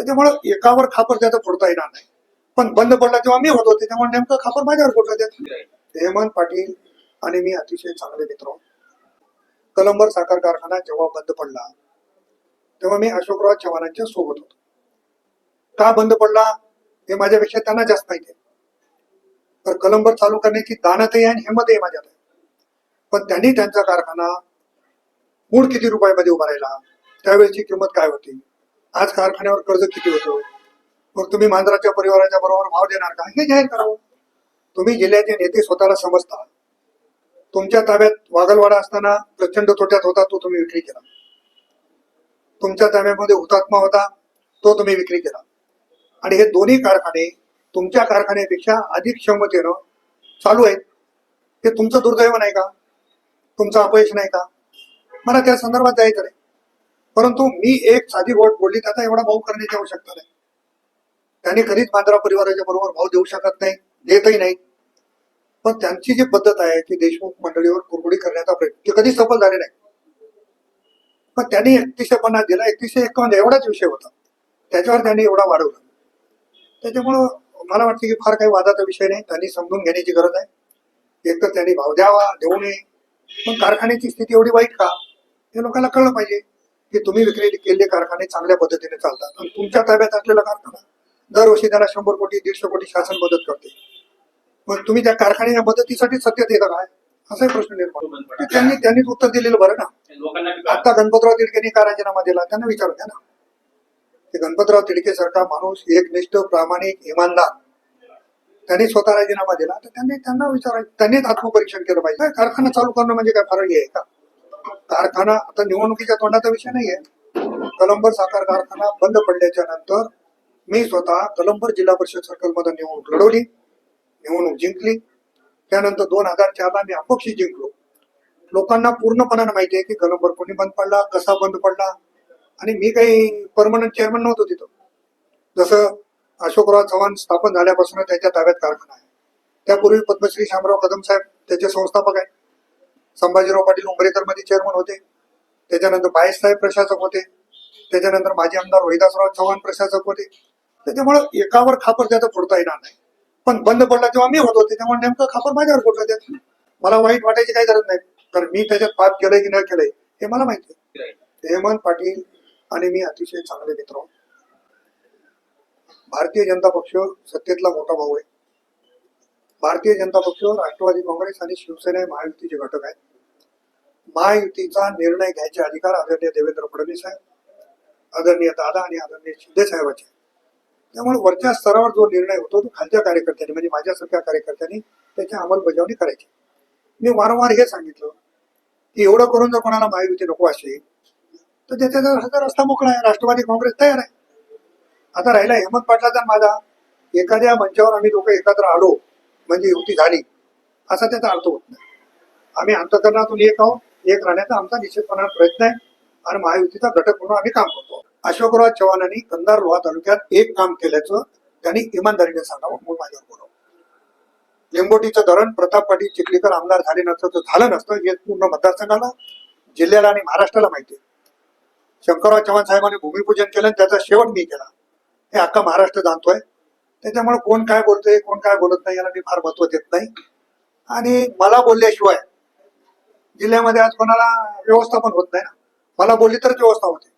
त्याच्यामुळं एकावर खापर त्याचं फोडता येणार नाही. पण बंद पडला तेव्हा मी होतो त्याच्यामुळे नेमकं खापर माझ्यावर फोडलं त्यात हेमंत पाटील आणि मी अतिशय चांगले मित्र. कलंबर साखर कारखाना जेव्हा बंद पडला तेव्हा मी अशोकराव चव्हाणांच्या सोबत होतो. का बंद पडला हे माझ्यापेक्षा त्यांना जास्त माहिती आहे. तर कलंबर चालू करण्याची दानतही आहे आणि हिंमतही माझ्यात आहे. पण त्यांनी त्यांचा कारखाना मूळ किती रुपयामध्ये उभा राहिला त्यावेळेची किंमत काय होती? आज कारखान्यावर कर्ज किती होतं? मग तुम्ही मांजराच्या परिवाराच्या बरोबर भाव देणार का? हे जाहीर करावं तुम्ही जिल्ह्याचे नेते स्वतःला समजता. तुमच्या ताब्यात वागलवाडा असताना प्रचंड तोट्यात होता तो तुम्ही विक्री केला. तुमच्या ताब्यामध्ये हुतात्मा होता तो तुम्ही विक्री केला. आणि हे दोन्ही कारखाने तुमच्या कारखान्यापेक्षा अधिक क्षमतेनं चालू आहेत. हे तुमचं दुर्दैव नाही का? तुमचं अपयश नाही का? मला त्या संदर्भात जायचं नाही. परंतु मी एक साधी गोट बोलली त्याचा एवढा भाऊ करण्याची आवश्यकता नाही. त्यांनी कधीच मांजरा परिवाराच्या बरोबर भाव देऊ शकत नाही देतही नाही. पण त्यांची जी पद्धत आहे की देशमुख मंडळीवर कुरकुडी करण्याचा प्रयत्न ते कधी सफल झाले नाही. पण त्यांनी एकतीसशे पन्नास दिला एकतीसशे एकावन्न एवढाच विषय होता. त्याच्यावर त्यांनी एवढा वाढवला. त्याच्यामुळं मला वाटतं की फार काही वादाचा विषय नाही त्यांनी समजून घेण्याची गरज आहे. एक तर त्यांनी भाव द्यावा देऊ नये. पण कारखान्याची स्थिती एवढी वाईट का? हे लोकांना कळलं पाहिजे. की तुम्ही विक्री केलेले कारखाने चांगल्या पद्धतीने चालतात. आणि तुमच्या ताब्यात असलेला कारखाना दरवर्षी त्याला शंभर कोटी दीडशे कोटी शासन मदत करते. मग तुम्ही त्या कारखान्याच्या मदतीसाठी सत्तेत येतं काय? असाही प्रश्न निर्माण त्यांनी त्यांनीच उत्तर दिलेलं बरं ना. आता गणपतराव तिडकेंनी का राजीनामा दिला? त्यांना विचारू द्या ना. की गणपतराव तिडके सारखा माणूस एकनिष्ठ प्रामाणिक इमानदार. त्यांनी स्वतः राजीनामा दिला. तर त्यांनी त्यांना विचारायचं त्यांनीच आत्मपरीक्षण केलं पाहिजे. कारखाना चालू करणं म्हणजे काय फरक आहे का? कारखाना आता निवडणुकीच्या तोंडाचा विषय नाहीये. कलंबर साखर कारखाना बंद पडल्याच्या नंतर मी स्वतः कलंबर जिल्हा परिषद सर्कलमध्ये निवडणूक लढवली निवडणूक जिंकली. त्यानंतर दोन हजार चारला मी अपक्षी जिंकलो. लोकांना पूर्णपणाने माहिती आहे की कलंबर कोणी बंद पडला कसा बंद पडला? आणि मी काही परमनंट चेअरमन नव्हतो तिथं. जसं अशोकराव चव्हाण स्थापन झाल्यापासून त्याच्या ताब्यात कारखाना आहे. त्यापूर्वी पद्मश्री शामराव कदम साहेब त्याचे संस्थापक आहेत. संभाजीराव पाटील उंबरेकरमध्ये चेअरमन होते. त्याच्यानंतर बायसाहेब प्रशासक होते. त्याच्यानंतर माजी आमदार रोहिदासराव चव्हाण प्रशासक होते. त्याच्यामुळे एकावर खापर त्याचं फोडता येणार नाही. पण बंद पडला तेव्हा मी होतो. त्याच्यामुळे नेमकं खापर माझ्यावर फोडलं त्यात? मला वाईट वाटायची काही गरज नाही. कारण मी त्याच्यात पाप केलंय की न केलंय हे मला माहिती आहे. हेमंत पाटील आणि मी अतिशय चांगले मित्र भारतीय जनता पक्ष सत्तेतला मोठा भाऊ आहे. भारतीय जनता पक्ष राष्ट्रवादी काँग्रेस आणि शिवसेना महायुतीचे घटक आहेत. महायुतीचा निर्णय घ्यायचे अधिकार आदरणीय देवेंद्र फडणवीस आहे आदरणीय दादा आणि आदरणीय शिंदे साहेबांचे त्यामुळे वरच्या स्तरावर जो निर्णय होतो तो खालच्या कार्यकर्त्यांनी म्हणजे माझ्यासारख्या कार्यकर्त्यांनी त्याची अंमलबजावणी करायची. मी वारंवार हे सांगितलं की एवढं करून जर कोणाला महायुती नको असेल तर त्याचा जर हा रस्ता मोकळा आहे राष्ट्रवादी काँग्रेस तयार आहे. आता राहिला हेमंत पाटलाचा माझा एखाद्या मंचावर आम्ही लोक एकत्र आलो म्हणजे युती झाली असा त्याचा अर्थ होत नाही. आम्ही अंतकरणातून एक आहोत एक राहण्याचा आमचा निश्चितपणा प्रयत्न आहे आणि महायुतीचा घटक म्हणून आम्ही काम करतो. अशोकराव चव्हाणांनी कंधार लोहा तालुक्यात एक काम केल्याचं त्यांनी इमानदारीने सांगावं म्हणून माझ्यावर बोलावं. लिंबोटीचं धरण प्रताप पाटील चिखलीकर आमदार झाले नसतं तर झालं नसतं हे पूर्ण मतदारसंघाला जिल्ह्याला आणि महाराष्ट्राला माहिती आहे. शंकरराव चव्हाण साहेबांनी भूमिपूजन केलं आणि त्याचा शेवट मी केला. हे अख्खा महाराष्ट्र जाणतोय. त्याच्यामुळे कोण काय बोलतोय कोण काय बोलत नाही याला मी फार महत्त्व देत नाही. आणि मला बोलल्याशिवाय जिल्ह्यामध्ये आज कोणाला व्यवस्थापन होत नाही ना. मला बोलली तरच व्यवस्था होते.